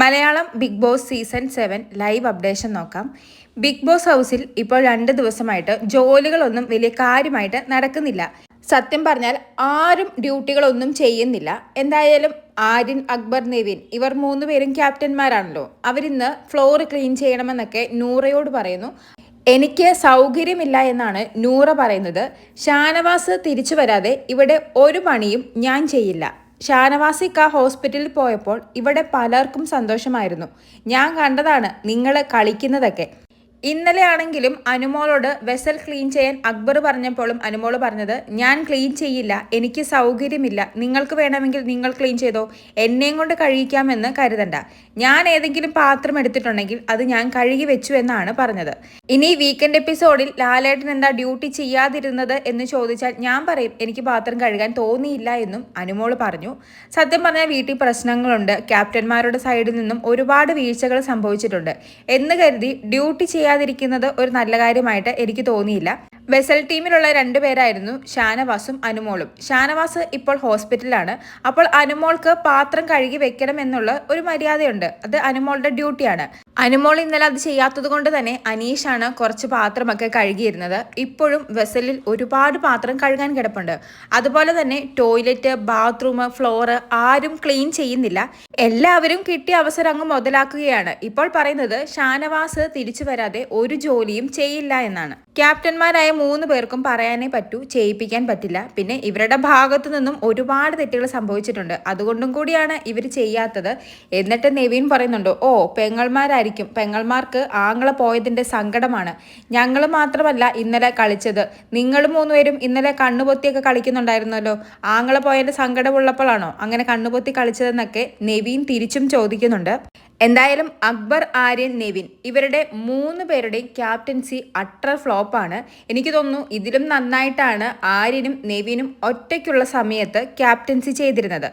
Malayalam Bigg Boss season seven live updation നോക്കാം. Big boss ഹൗസിൽ ഇപ്പോൾ രണ്ട് ദിവസമായിട്ട് ജോലികളൊന്നും വലിയ കാര്യമായിട്ട് നടക്കുന്നില്ല. സത്യം പറഞ്ഞാൽ ആരും ഡ്യൂട്ടികളൊന്നും ചെയ്യുന്നില്ല. എന്തായാലും ആര്യൻ അക്ബർ നെവിൻ ഇവർ മൂന്ന് പേരും ക്യാപ്റ്റന്മാരാണല്ലോ. അവരിന്ന് ഫ്ലോർ ക്ലീൻ ചെയ്യണമെന്നൊക്കെ നൂറയോട് പറയുന്നു. എനിക്ക് സൗകര്യമില്ല എന്നാണ് നൂറ പറയുന്നത്. ഷാനവാസ് തിരിച്ചു വരാതെ ഇവിടെ ഒരു പണിയും ഞാൻ ചെയ്യില്ല. ഷാനവാസിക്ക ഹോസ്പിറ്റലിൽ പോയപ്പോൾ ഇവിടെ പലർക്കും സന്തോഷമായിരുന്നു. ഞാൻ കണ്ടതാണ് നിങ്ങൾ കളിക്കുന്നതൊക്കെ. ഇന്നലെ ആണെങ്കിലും അനുമോളോട് വെസൽ ക്ലീൻ ചെയ്യാൻ അക്ബർ പറഞ്ഞപ്പോഴും അനുമോൾ പറഞ്ഞത് ഞാൻ ക്ലീൻ ചെയ്യില്ല എനിക്ക് സൗകര്യമില്ല നിങ്ങൾക്ക് വേണമെങ്കിൽ നിങ്ങൾ ക്ലീൻ ചെയ്തോ എന്നെയും കൊണ്ട് കഴുകിക്കാമെന്ന് കരുതണ്ട. ഞാൻ ഏതെങ്കിലും പാത്രം എടുത്തിട്ടുണ്ടെങ്കിൽ അത് ഞാൻ കഴുകി വെച്ചു എന്നാണ് പറഞ്ഞത്. ഇനി വീക്കെൻഡ് എപ്പിസോഡിൽ ലാലേട്ടൻ എന്താ ഡ്യൂട്ടി ചെയ്യാതിരുന്നത് എന്ന് ചോദിച്ചാൽ ഞാൻ പറയും എനിക്ക് പാത്രം കഴുകാൻ തോന്നിയില്ല എന്നും അനുമോൾ പറഞ്ഞു. സത്യം പറഞ്ഞാൽ വീട്ടിൽ പ്രശ്നങ്ങളുണ്ട്. ക്യാപ്റ്റന്മാരുടെ സൈഡിൽ നിന്നും ഒരുപാട് വീഴ്ചകൾ സംഭവിച്ചിട്ടുണ്ട്. എന്ന് കരുതി ഡ്യൂട്ടി ചെയ്യാതിരിക്കുന്നത് ഒരു നല്ല കാര്യമായിട്ട് എനിക്ക് തോന്നിയില്ല. വെസൽ ടീമിലുള്ള രണ്ടുപേരായിരുന്നു ഷാനവാസും അനുമോളും. ഷാനവാസ് ഇപ്പോൾ ഹോസ്പിറ്റലിലാണ്. അപ്പോൾ അനുമോൾക്ക് പാത്രം കഴുകി വെക്കണം എന്നുള്ള ഒരു മര്യാദയുണ്ട്. അത് അനുമോളുടെ ഡ്യൂട്ടിയാണ്. അനുമോൾ ഇന്നലെ അത് ചെയ്യാത്തത് കൊണ്ട് തന്നെ അനീഷാണ് കുറച്ച് പാത്രമൊക്കെ കഴുകിയിരുന്നത്. ഇപ്പോഴും വെസലിൽ ഒരുപാട് പാത്രം കഴുകാൻ കിടപ്പുണ്ട്. അതുപോലെ തന്നെ ടോയ്ലറ്റ് ബാത്റൂം ഫ്ലോർ ആരും ക്ലീൻ ചെയ്യുന്നില്ല. എല്ലാവരും കിട്ടിയ അവസരം അങ്ങ് മുതലാക്കുകയാണ്. ഇപ്പോൾ പറയുന്നത് ഷാനവാസ് തിരിച്ചു വരാതെ ഒരു ജോലിയും ചെയ്യില്ല എന്നാണ്. ക്യാപ്റ്റന്മാരായ മൂന്ന് പേർക്കും പറയാനേ പറ്റൂ ചെയ്യിപ്പിക്കാൻ പറ്റില്ല. പിന്നെ ഇവരുടെ ഭാഗത്തു നിന്നും ഒരുപാട് തെറ്റുകൾ സംഭവിച്ചിട്ടുണ്ട്. അതുകൊണ്ടും കൂടിയാണ് ഇവർ ചെയ്യാത്തത്. എന്നിട്ട് നെവീൻ പറയുന്നുണ്ട് ഓ പെങ്ങൾമാരായിരിക്കും. പെങ്ങൾമാർക്ക് ആങ്ങളെ പോയതിന്റെ സങ്കടമാണ്. ഞങ്ങൾ മാത്രമല്ല ഇന്നലെ കളിച്ചത്. നിങ്ങൾ മൂന്നുപേരും ഇന്നലെ കണ്ണുപൊത്തിയൊക്കെ കളിക്കുന്നുണ്ടായിരുന്നല്ലോ. ആങ്ങളെ പോയതിന്റെ സങ്കടമുള്ളപ്പോഴാണോ അങ്ങനെ കണ്ണുപൊത്തി കളിച്ചതെന്നൊക്കെ നെവീൻ തിരിച്ചും ചോദിക്കുന്നുണ്ട്. എന്തായാലും അക്ബർ ആര്യൻ നെവിൻ ഇവരുടെ മൂന്ന് പേരുടെയും ക്യാപ്റ്റൻസി അട്ടർ ഫ്ലോപ്പാണ് എനിക്ക് തോന്നുന്നു ഇതിലും നന്നായിട്ടാണ് ആര്യനും നെവിനും ഒറ്റയ്ക്കുള്ള സമയത്ത് ക്യാപ്റ്റൻസി ചെയ്തിരുന്നത്.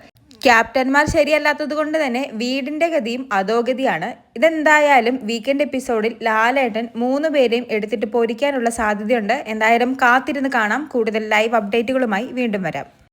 ക്യാപ്റ്റന്മാർ ശരിയല്ലാത്തത് കൊണ്ട് തന്നെ വീടിന്റെ ഗതിയും അധോഗതിയാണ്. ഇതെന്തായാലും വീക്കെൻഡ് എപ്പിസോഡിൽ ലാലേട്ടൻ മൂന്ന് പേരെയും എടുത്തിട്ട് പൊരിക്കാനുള്ള സാധ്യതയുണ്ട്. എന്തായാലും കാത്തിരുന്ന് കാണാം. കൂടുതൽ ലൈവ് അപ്ഡേറ്റുകളുമായി വീണ്ടും വരാം.